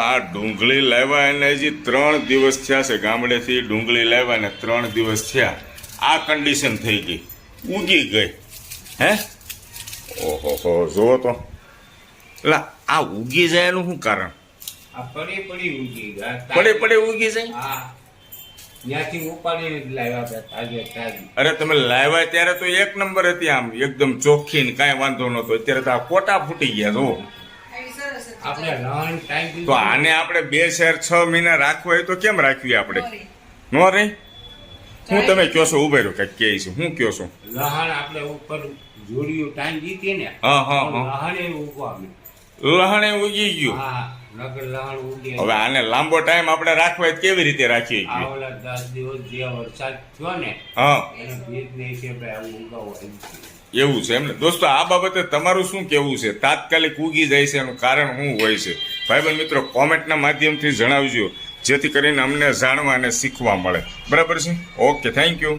આ ડુંગળી લાવ્યા એને હજી ત્રણ દિવસ થયા છે ગામડેથી ડુંગળી લાવ્યા ને ત્રણ દિવસ થયા. આ કન્ડિશન થઈ ગઈ. ઉગી ગઈ. હે? ઓહો હો જુઓ તો. એટલે આ ઉગી જાય એનું શું કારણ? પડી પડી ઉગી જાય? અરે તમે લાવ્યા ત્યારે તો એક નંબર હતી આમ એકદમ ચોખ્ખી ને કાંઈ વાંધો નતો અત્યારે તો આ કોટા ફૂટી ગયા જો આપણે તો આને આપણે બે શેર છ મહિના રાખવો હોય તો કેમ રાખવી આપણે? નો રહી હું તમે કયો છો ઉભે રહ્યો કંઈક કહે છે. હું કયો છું? લહાણ આપણે ઉપર જોડિયું ટાઈમ જીતી ને. હા હા લહાણે ઉગવાનું લહાણે ઉગી ગયું. હા નગર લહણ ઉગે હવે આને લાંબો ટાઈમ આપણે રાખવો હોય કેવી રીતે રાખીએ છીએ? દસ દિવસ જે વરસાદ થયો ને હા. એને ભેજ નહીં છે ભાઈ આવું ઉગાવો. એવું છે એમને. દોસ્તો, આ બાબતે તમારું શું કેવું છે? તાત્કાલિક ઉગી જાય છે એનું કારણ શું હોય છે? ભાઈબંધ મિત્રો, કોમેન્ટના માધ્યમથી જણાવજો, જેથી કરીને અમને જાણવા અને શીખવા મળે. બરાબર છે? Okay thank you